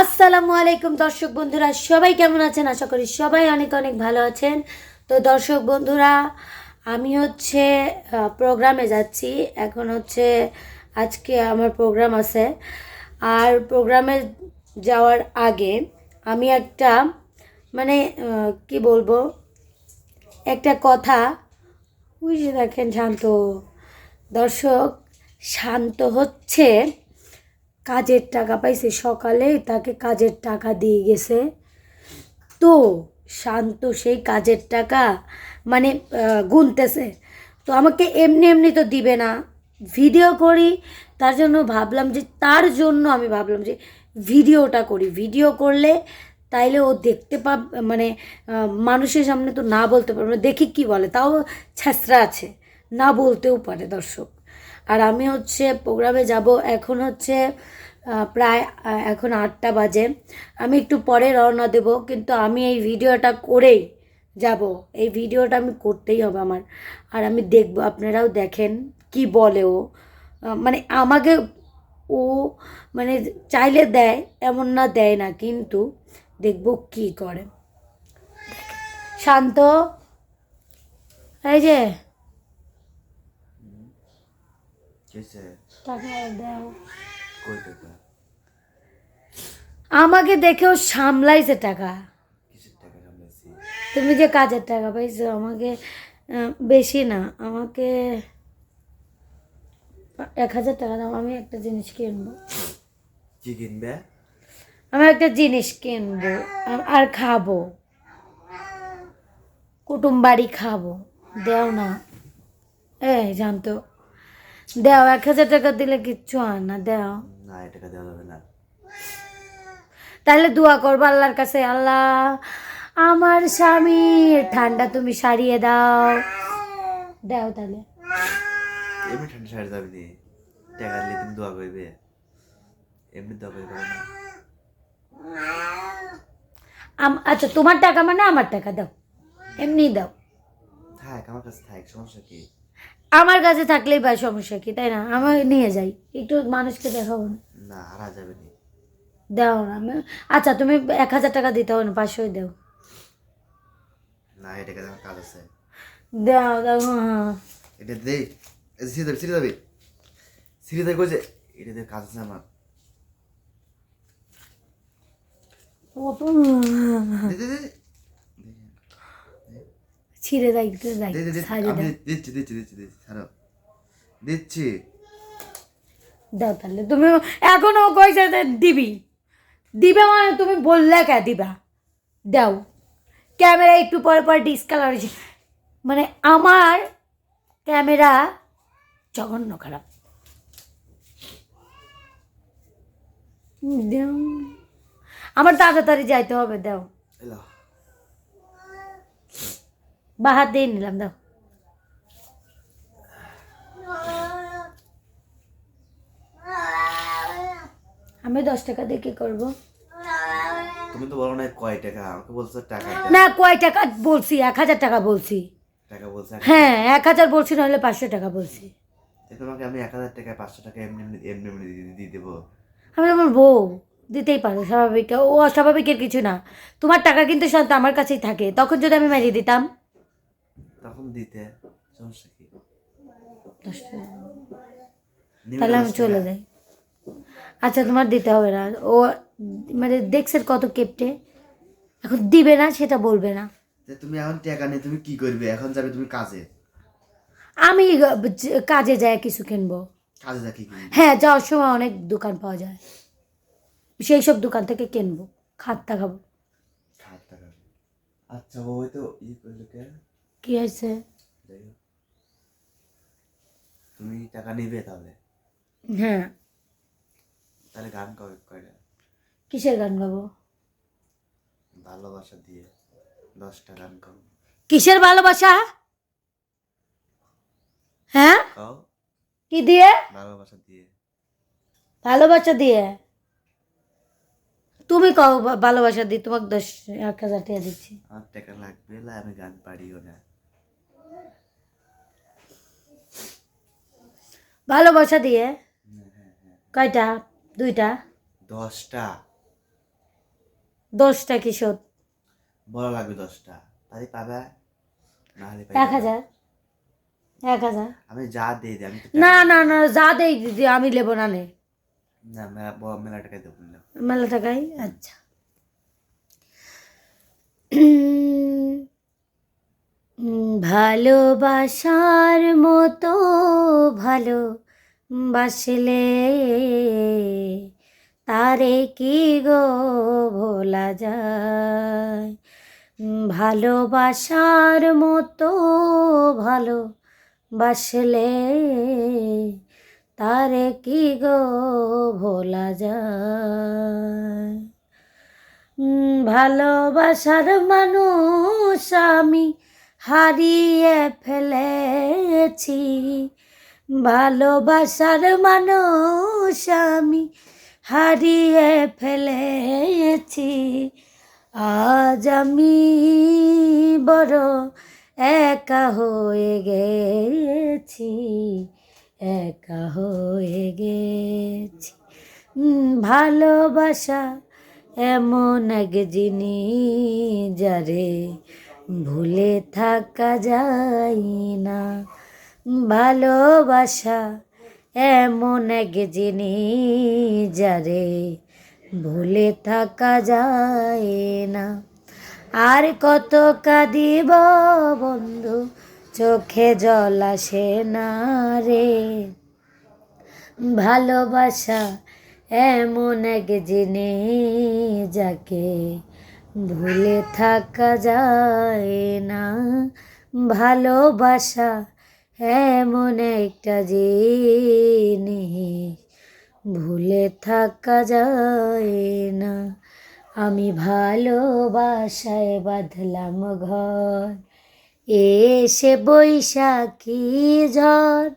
আসসালামু আলাইকুম দর্শক বন্ধুরা, সবাই কেমন আছেন? আশা করি সবাই অনেক অনেক ভালো আছেন। তো দর্শক বন্ধুরা, আমি হচ্ছে প্রোগ্রামে যাচ্ছি। এখন হচ্ছে, আজকে আমার প্রোগ্রাম আছে। আর প্রোগ্রামে যাওয়ার আগে আমি একটা মানে কি বলব, একটা কথা যে দেখেন শান্ত। দর্শক, শান্ত হচ্ছে কাজের টাকা পাইছে। সকালে তাকে কাজের টাকা দিয়ে গেছে। তো শান্ত সেই কাজের টাকা মানে গুনতেছে। তো আমাকে এমনি এমনি তো দিবে না। ভিডিও করি, তার জন্য ভাবলাম যে, তার জন্য আমি ভাবলাম যে, ভিডিওটা করি। ভিডিও করলে তাইলে ও দেখতে পাব মানে মানুষের সামনে তো না বলতে পারবে দেখি কি বলে। তাও ছ্যাঁচড়া আছে। না বলতেও পারে দর্শক। আর আমি হচ্ছে প্রোগ্রামে যাব। এখন হচ্ছে প্রায় এখন আটটা বাজে। আমি একটু পরে রওনা দেব, কিন্তু আমি এই ভিডিওটা করেই যাব। এই ভিডিওটা আমি করতেই হবে আমার। আর আমি দেখব, আপনারাও দেখেন কি বলে ও। মানে আমাকে ও মানে চাইলে দেয়, এমন না দেয় না, কিন্তু দেখব কি করে। শান্ত, এই যে কিসে টাকা দাও কই টাকা আমাকে দেখেও সামলাইছে টাকা। তুমি যে কাজের টাকা পাইছো আমাকে বেশি না আমাকে এক হাজার টাকা দাও আমি একটা জিনিস কিনবো। কি কিনবে? আমি একটা জিনিস কিনবো আর খাব। কুটুম বাড়ি খাব। দেও না। এই জানতো। দেও এক হাজার টাকা দিলে কিচ্ছু হয় না দেও। না এই টাকা দেওয়া যাবে না। তাহলে দোয়া করব আল্লাহর কাছে আল্লাহ আমার স্বামীর ঠান্ডা তুমি সারিয়ে দাও। দাও তাহলে। এমনি ঠান্ডা সাড়ে যাবে নি টাকা দিলে তুমি দোয়া করবে। এমনি দোয়া করবে না। আম- আচ্ছা তোমার টাকা মানে আমার টাকা দাও। এমনি দাও। থাক আমার কাছে থাক সমস্যা কি? আমার কাছে থাকলেই বা সমস্যা কি তাই না? আমি নিয়ে যাই একটু মানুষকে দেখাবো না। হারা যাবে নি। দাও না আমি আচ্ছা তুমি এক হাজার টাকা দিতে হবে না পাঁচশোই দাও। না আমার কাজ আছে। দাও দাও হ্যাঁ এটা দে এই সিঁড়ি যাবে সিঁড়ি যাবে সিঁড়ি যাবে কইছে এটা কাজ আছে আমার। দে। ছিঁড়ে দেয় একটু দেয় দে দে দে সাইডে আমি দাও দিচ্ছি দিচ্ছি দিচ্ছি দিচ্ছি ছাড়ো। দিচ্ছি। দাও তাহলে। তুমি এখনও কইছে দিবি। দিবে মানে তুমি বললে কে দিবা? দাও। ক্যামেরা একটু পরে পরে ডিসকালার হয়েছে। মানে আমার ক্যামেরা জঘন্য খারাপ। আমার তাড়াতাড়ি যাইতে হবে দাও। বা হাত দিয়ে নিলাম দাও। আমি দশ টাকা দিয়ে কি করব? তুমি তো বলো না কয় টাকা? আমাকে বলছো টাকা। না কয় টাকা বলছি এক হাজার টাকা বলছি। টাকা বলছে হ্যাঁ এক হাজার বলছি নাহলে পাঁচশো টাকা বলছি। তোমাকে আমি এক হাজার টাকা পাঁচশো টাকা এমনি এমনি এমনি দিয়ে দেবো। আমি আমার বউ দিতেই পারো স্বাভাবিক। ও অস্বাভাবিকের কিছু না। তোমার টাকা কিন্তু শান্ত আমার কাছেই থাকে তখন যদি আমি মারিয়ে দিতাম? তখন দিতে সমস্যা কি? তাহলে আমি চলে। যাই। আচ্ছা তোমার দিতে হবে না। ও মানে দেখছে কত কেপটে এখন দিবে না সেটা বলবে না। তুমি এখন টাকা নিয়ে তুমি কি করবে? এখন যাবে তুমি কাজে। আমি কাজে যাই কিছু কিনবো। কাজে যা কি হ্যাঁ যাওয়ার সময় অনেক দোকান পাওয়া যায়। সেই সব দোকান থেকে কিনবো। খাটটা খাব। টাকা আচ্ছা ওই তো ই করল কি হয়েছে? তুমি টাকা নিবে তাহলে? হ্যাঁ। তাহলে গান কবে কয়টা? কিসের গান গাবো? ভালোবাসা দিয়ে দশটা গান গাও। কিসের ভালোবাসা? হ্যাঁ? কি দিয়ে? ভালোবাসা দিয়ে। ভালোবাসা দিয়ে? তুমি কও ভালোবাসা দিয়ে তোমাকে দশ এক হাজার টাকা দিচ্ছি। আমার টাকা লাগবে না আমি গান পারিও না। ভালোবাসা দিয়ে কয়টা? দুইটা? দশটা। দশটা কি শোধ বলা লাগবে দশটা। তাহলে পাবে? এক হাজার। এক হাজার। আমি যা দিয়ে দিই আমি না না না যা দেই দিদি আমি নেব না নে। না মেলা বড় মেলা টাকায় দেবো মেলা টাকাই আচ্ছা। ভালোবাসার মতো ভালো বাসলে তারে কি গো ভোলা যায়? ভালোবাসার মতো ভালো বাসলে তারে কি গো ভোলা যায়? ভালোবাসার মানুষ আমি হারিয়ে ফেলেছি। ভালোবাসার মানুষ আমি হারিয়ে ফেলেছি। আজ আমি বড় একা হয়ে গেছি, একা হয়ে গেছি। ভালোবাসা এমন এক জিনিস যারে ভুলে থাকা যায় না। ভালোবাসা এমন এক জিনিস যারে ভুলে থাকা যায় না। আর কত কাঁদিব বন্ধু, চোখে জল আসে না রে। ভালোবাসা এমন এক জিনিস যাকে ভুলে থাকা যায় না। ভালোবাসা এমন একটা জিনিস। ভুলে থাকা যায় না। আমি ভালোবাসায় বাঁধলাম ঘর। এসে বৈশাখী ঝড়,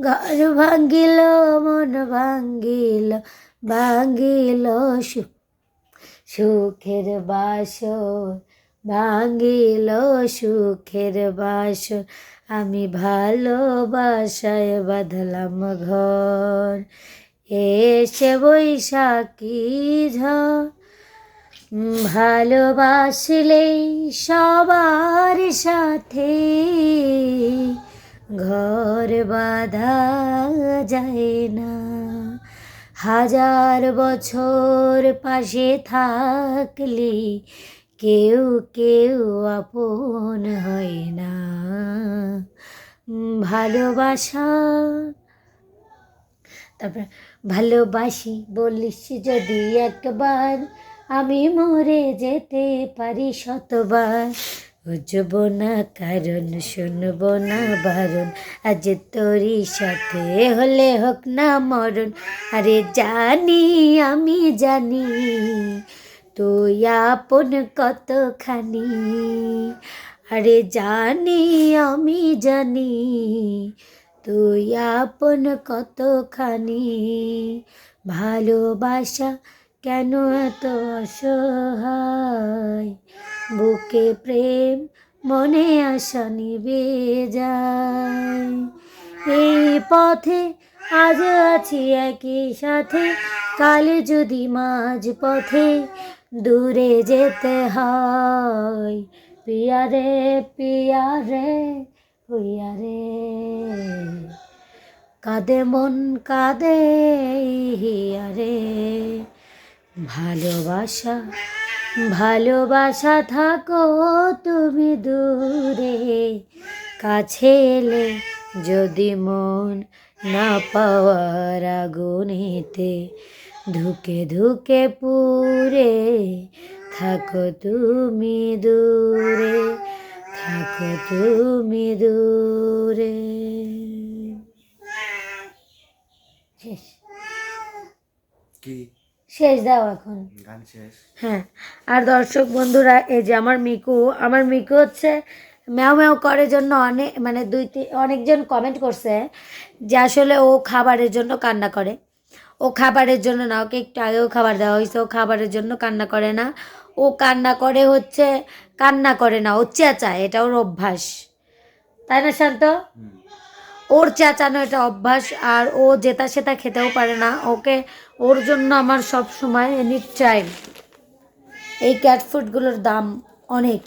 ঘর ভাঙ্গিল মন ভাঙ্গিল ভাঙ্গিল সু- সুখের বাসর ভাঙ্গিল সুখের বাসর। আমি ভালোবাসায় বাঁধলাম ঘর। এসে বৈশাখী ঝড় ভালোবাসলেই সবার সাথে ঘর বাঁধা যায় না। হাজার বছর পাশে থাকলে কেউ কেউ আপন হয় না। ভালোবাসা, তারপর ভালোবাসি বলিস যদি একবার, আমি মরে যেতে পারি শতবার। বুঝব না কারণ, শুনব না বারণ। আজ তোরই সাথে হলে হোক না মরণ। আরে জানি, আমি জানি, তুই আপন কতখানি। আরে জানি, আমি জানি, তুই আপন কতখানি। ভালোবাসা কেন এত অসহায়? বুকে প্রেম, মনে আশা নিবে যায়। এই পথে আজ আছি একই সাথে, কাল যদি মাঝ পথে দূরে যেতে হয়। পিয়ারে পিয়ারে হুইয়ারে কাঁদে মন, কাঁদে হিয়ারে ভালোবাসা ভালোবাসা থাকো তুমি দূরে। কাছে এলে যদি মন না পাওয়ার আগুনেতে ধুকে ধুকে পুরে থাকো তুমি দূরে, থাকো তুমি দূরে। কি? শেষ দাও এখন। গান শেষ? হ্যাঁ। আর দর্শক বন্ধুরা এই যে আমার মিকু আমার মিকু হচ্ছে ম্যাও ম্যাও করার জন্য অনেক মানে দুই তি- অনেকজন কমেন্ট করছে যে আসলে ও খাবারের জন্য কান্না করে। ও খাবারের জন্য না ওকে একটু আগেও খাবার দেওয়া হয়েছে ও খাবারের জন্য কান্না করে না। ও কান্না করে হচ্ছে কান্না করে না ও চেঁচায় এটা ওর অভ্যাস। তাই না শান্ত? ওর চেঁচানো এটা অভ্যাস আর ও জেতা সেতা খেতেও পারে না। ওকে ওর জন্য আমার সব সময় এনি টাইম এই ক্যাট ফুডগুলোর দাম অনেক।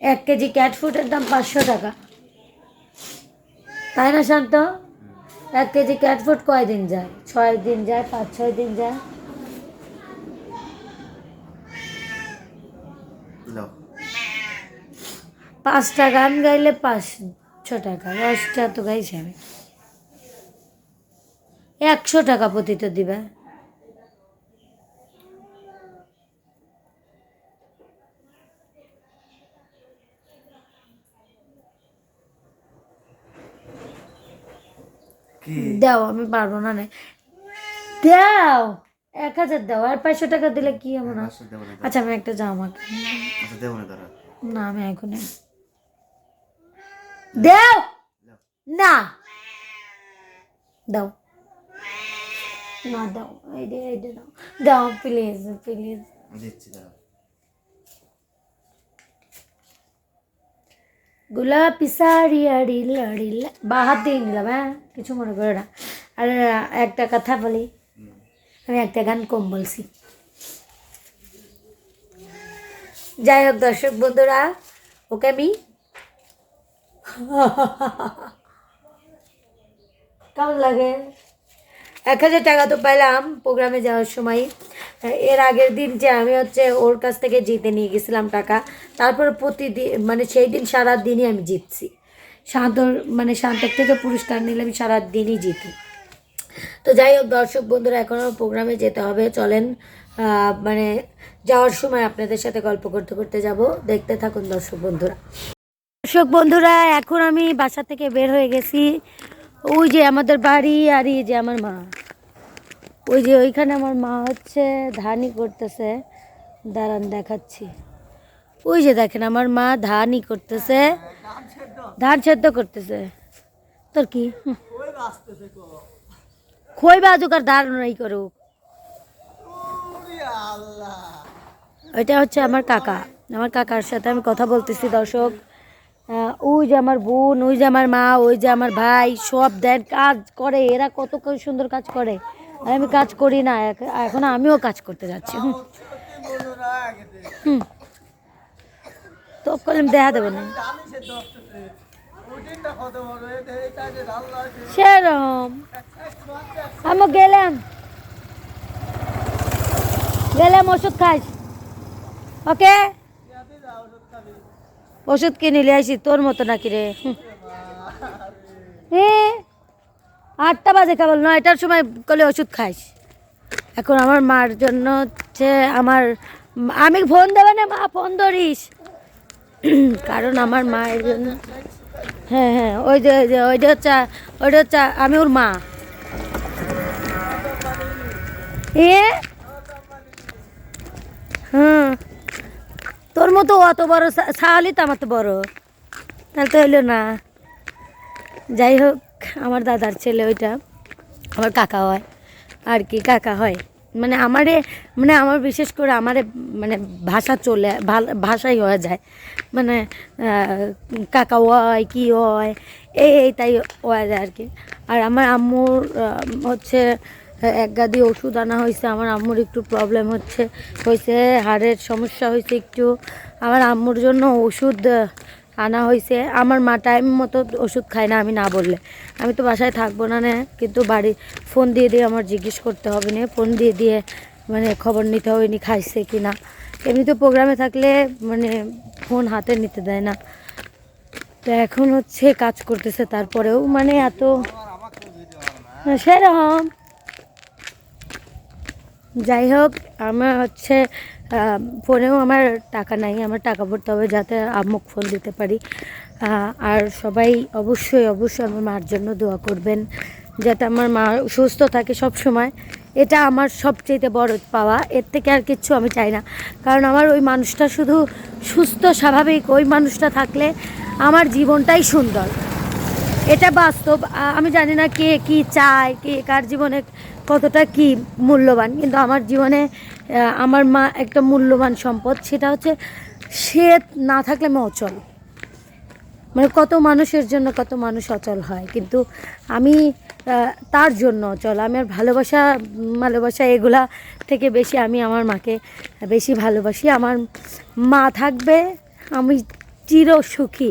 এক কেজি ক্যাট ফুডের দাম পাঁচশো টাকা। তাই না শান্ত? এক কেজি ক্যাট ফুড কয় দিন যায়? ছয় দিন যায় পাঁচ ছয় দিন যায়? পাঁচটা গান গাইলে পাঁচ পাঁচশো টাকা দশটা তো গাইছি আমি। একশো টাকা প্রতি তো দিবে দাও আমি পারব না নে। দাও এক হাজার দাও আর পাঁচশো টাকা দিলে কি এমন আচ্ছা আমি একটা জামা। আচ্ছা না আমি এখন দাও। না! দাও। না দাও দাও দাও প্লিজ প্লিজ দিচ্ছি গোলাপি শাড়ি আড়ি লাড়ি লা- বা হাত দিয়ে নিলাম হ্যাঁ কিছু মনে করো না আর একটা কথা বলি আমি একটা গান কম বলছি যাই হোক দর্শক বন্ধুরা ওকে আমি কেমন লাগে এক হাজার টাকা তো পাইলাম প্রোগ্রামে যাওয়ার সময়। এর আগের দিন যে আমি হচ্ছে ওর কাছ থেকে জিতে নিয়ে গেছিলাম টাকা, তারপর প্রতিদিন মানে সেই দিন সারা দিনই আমি জিতছি। শান্তর মানে শান্তর থেকে পুরস্কার নিলে আমি সারা দিনই জিতি। তো যাই হোক, দর্শক বন্ধুরা এখনও প্রোগ্রামে যেতে হবে। চলেন মানে যাওয়ার সময় আপনাদের সাথে গল্প করতে করতে যাব। দেখতে থাকুন দর্শক বন্ধুরা। দর্শক বন্ধুরা, এখন আমি বাসা থেকে বের হয়ে গেছি। ওই যে আমাদের বাড়ি আর এই যে আমার মা। ওই যে ওইখানে আমার মা হচ্ছে ধানই করতেছে। দাঁড়ান দেখাচ্ছি। ওই যে দেখেন আমার মা ধানই করতেছে। ধান সেদ্ধ করতেছে। তোর কি। খই বাজুক আর ধান নাই করুক। ওইটা হচ্ছে আমার কাকা। আমার কাকার সাথে আমি কথা বলতেছি, দর্শক। ওই যে আমার বোন, ওই যে আমার মা, ওই যে আমার ভাই, সব দেন কাজ করে, এরা কত সুন্দর কাজ করে। আমি কাজ করি না এখন আমিও কাজ করতে যাচ্ছি। হুম। তো কলম দেখা দেবো না। সেরকম আমি গেলাম। গেলাম ওষুধ খাইস। ওকে? ওষুধ কিনে নিয়ে আসি, তোর মতো নাকি রে। আটটা বাজে কেবল নয়টার সময় কলে ওষুধ খাইস। এখন আমার মার জন্য হচ্ছে আমার, আমি ফোন দেবে না, মা, ফোন ধরিস। কারণ আমার মায়ের জন্য হ্যাঁ হ্যাঁ ওই যে, ওই ওইটা হচ্ছে ওইটা হচ্ছে, আমি ওর মা। এ? হুম। তোর মতো অত বড় ছাওয়ালি তো আমার তো বড়। তাহলে তো হইল না। যাই হোক, আমার দাদার ছেলে ওইটা, আমার কাকা হয়। আর কি কাকা হয়। মানে আমারে মানে আমার বিশেষ করে আমারে মানে ভাষা চলে ভাষাই হয়ে যায়। মানে কাকা হয়, কি হয়, এই এই তাই হয়ে যায় আর কি। আর আমার আম্মুর হচ্ছে এক গাদি ওষুধ আনা হয়েছে আমার আম্মুর একটু প্রবলেম হচ্ছে হয়েছে হাড়ের সমস্যা হয়েছে একটু। আমার আম্মুর জন্য ওষুধ আনা হয়েছে। আমার মা টাইম মতো ওষুধ খায় না আমি না বললে। আমি তো বাসায় থাকব না না কিন্তু বাড়ি ফোন দিয়ে দিয়ে আমার জিজ্ঞেস করতে হবে না ফোন দিয়ে দিয়ে মানে খবর নিতে হবে নি খাইছে কি না। এমনিতে প্রোগ্রামে থাকলে মানে ফোন হাতে নিতে দেয় না। তো এখন হচ্ছে কাজ করতেছে তারপরেও মানে এত সেরকম। যাই হোক আমার হচ্ছে ফোনেও আমার টাকা নাই, আমার টাকা ভরতে হবে যাতে আম্মুক ফোন দিতে পারি। আর সবাই অবশ্যই অবশ্যই আমার মার জন্য দোয়া করবেন, যাতে আমার মা সুস্থ থাকে সব সময় এটা আমার সবচেয়ে বড় পাওয়া। এর থেকে আর কিচ্ছু আমি চাই না। কারণ আমার ওই মানুষটা শুধু সুস্থ, স্বাভাবিক ওই মানুষটা থাকলে আমার জীবনটাই সুন্দর। এটা বাস্তব। আমি জানি না কে কি চায়, কে কার জীবনে কতটা কি মূল্যবান, কিন্তু আমার জীবনে আমার মা একটা মূল্যবান সম্পদ, সেটা হচ্ছে সে না থাকলে আমি অচল। মানে কত মানুষের জন্য কত মানুষ অচল হয়, কিন্তু আমি তার জন্য অচল। আমার ভালোবাসা ভালোবাসা এগুলা থেকে বেশি আমি আমার মাকে বেশি ভালোবাসি। আমার মা থাকবে, আমি চির সুখী।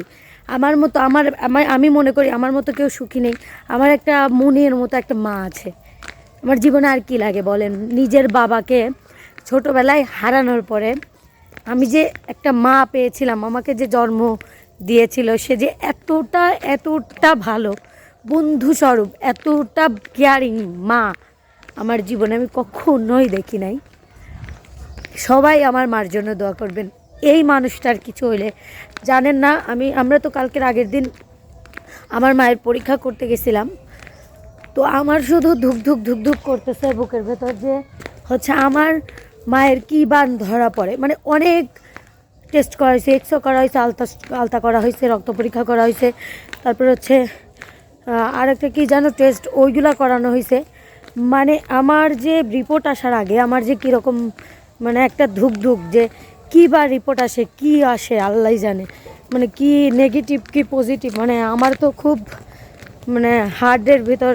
আমার মতো আমার, আমি মনে করি আমার মতো কেউ সুখী নেই। আমার একটা মনের মতো একটা মা আছে। আমার জীবনে আর কি লাগে বলেন? নিজের বাবাকে ছোটোবেলায় হারানোর পরে আমি যে একটা মা পেয়েছিলাম, আমাকে যে জন্ম দিয়েছিল, সে যে এতটা এতটা ভালো বন্ধুস্বরূপ এতটা কেয়ারিং মা আমার জীবনে আমি কখনোই দেখি নাই। সবাই আমার মার জন্য দোয়া করবেন। এই মানুষটার কিছু হইলে, জানেন না, আমি, আমরা তো কালকের আগের দিন আমার মায়ের পরীক্ষা করতে গেছিলাম। তো আমার শুধু ধুক ধুক ধুক ধুক করতেছে বুকের ভেতর যে হচ্ছে আমার মায়ের কী বান ধরা পড়ে। মানে অনেক টেস্ট করা হয়েছে এক্সও করা হয়েছে আলতা আলতা করা হয়েছে রক্ত পরীক্ষা করা হয়েছে তারপর হচ্ছে আর একটা কী যেন টেস্ট ওইগুলা করানো হয়েছে মানে আমার যে রিপোর্ট আসার আগে আমার যে কীরকম মানে একটা ধুক ধুক যে কী বা রিপোর্ট আসে, কী আসে আল্লাহ জানে। মানে কি নেগেটিভ কি পজিটিভ মানে আমার তো খুব মানে হার্টের ভিতর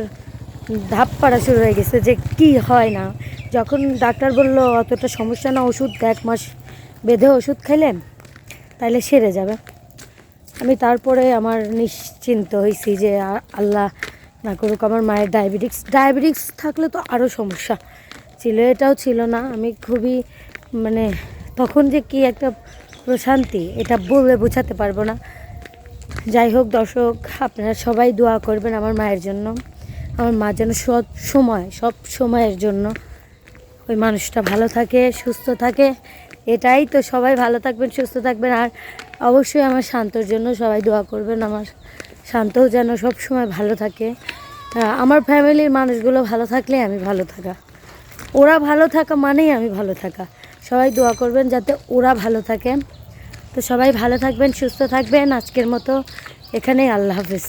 ধাপ পাড়া শুরু হয়ে গেছে যে কি হয় না। যখন ডাক্তার বলল, অতটা সমস্যা না, ওষুধ এক মাস বেঁধে ওষুধ খাইলেন তাহলে সেরে যাবে। আমি তারপরে আমার নিশ্চিন্ত হয়েছি যে আল্লাহ না করুক আমার মায়ের ডায়াবেটিক্স ডায়াবেটিক্স থাকলে তো আরও সমস্যা ছিল, এটাও ছিল না। আমি খুবই মানে তখন যে কি একটা প্রশান্তি, এটা বলে বোঝাতে পারব না। যাই হোক দর্শক, আপনারা সবাই দোয়া করবেন আমার মায়ের জন্য। আমার মা যেন সব সময়, সব সময়ের জন্য ওই মানুষটা ভালো থাকে, সুস্থ থাকে। এটাই তো সবাই ভালো থাকবেন, সুস্থ থাকবেন। আর অবশ্যই আমার শান্তর জন্য সবাই দোয়া করবেন। আমার শান্তও যেন সব সময় ভালো থাকে। আমার ফ্যামিলির মানুষগুলো ভালো থাকলে আমি ভালো থাকা। ওরা ভালো থাকা মানেই আমি ভালো থাকা। সবাই দোয়া করবেন যাতে ওরা ভালো থাকে। তো সবাই ভালো থাকবেন, সুস্থ থাকবেন। আজকের মতো এখানেই আল্লাহ হাফিজ।